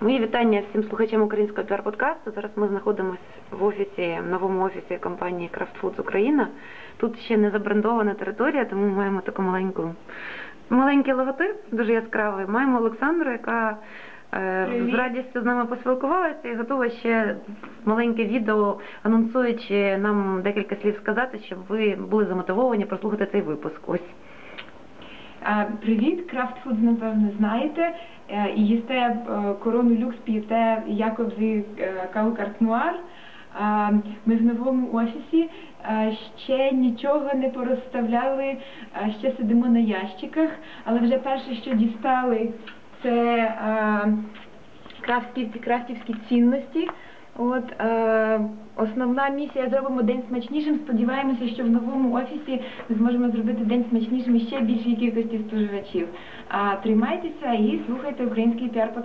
Мої вітання всім слухачам українського піар-подкасту. Зараз ми знаходимося в офісі, в новому офісі компанії Kraft Foods Україна. Тут ще не забрендована територія, тому ми маємо таку маленьку маленький логотип, дуже яскравий. Маємо Олександру, яка е, з радістю з нами поспілкувалася і готова ще маленьке відео, анонсуючи нам декілька слів сказати, щоб ви були замотивовані прослухати цей випуск. Ось. Привіт, Крафт Фудз, напевно, знаєте. Е, І їсте е, корону люкс, п'єте Якобзи е, Нуар. Ми в новому офісі ще нічого не порозставляли, ще сидимо на ящиках, але вже перше, що дістали, це крафтівські, крафтівські цінності. От основна місія зробимо день смачнішим. Сподіваємося, що в новому офісі ми зможемо зробити день смачнішим і ще більшій кількості споживачів. А тримайтеся і слухайте український піар подкаст.